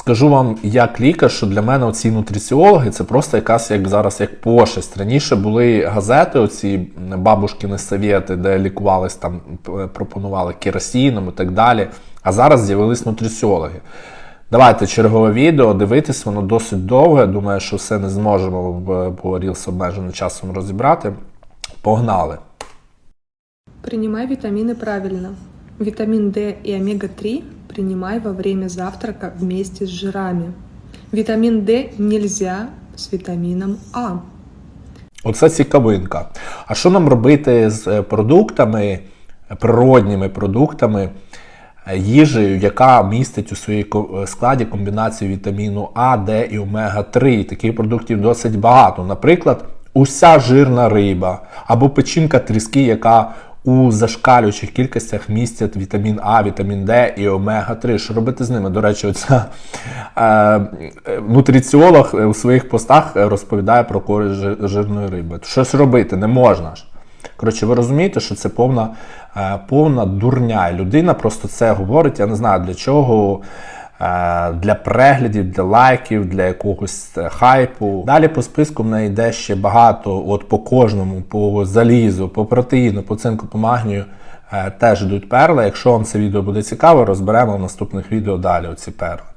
Скажу вам, як лікар, що для мене оці нутриціологи це просто якась як зараз як пошесть. Раніше були газети, оці бабушкини совєти, де лікувались там, пропонували керосином і так далі. А зараз з'явились нутриціологи. Давайте чергове відео, дивитись, воно досить довге. Думаю, що все не зможемо по Reels обмеженим часом розібрати. Погнали! Принимай витамины правильно. Витамин D и омега-3 принимай во время завтрака вместе с жирами. Витамин D нельзя с витамином А. Оце цікавинка. А що нам робити з е, продуктами, природніми продуктами, е, їжею, яка містить у своїй е, складі комбінацію вітаміну А, Д і омега-3? Таких продуктів досить багато. Наприклад, уся жирна риба або печінка тріски, яка у зашкалюючих кількостях містять вітамін А, вітамін Д і омега-3. Що робити з ними? До речі, оця е, е, нутриціолог у своїх постах е, розповідає про користь жирної риби. Щось робити не можна ж. Коротше, ви розумієте, що це повна, е, повна дурня. Людина просто це говорить, я не знаю для чого. Е, Для переглядів, для лайків, для якогось е, хайпу. Далі по списку в йде ще багато, от по кожному, по залізу, по протеїну, по цинку, по магнію е, теж йдуть перли. Якщо вам це відео буде цікаво, розберемо в наступних відео далі оці перли.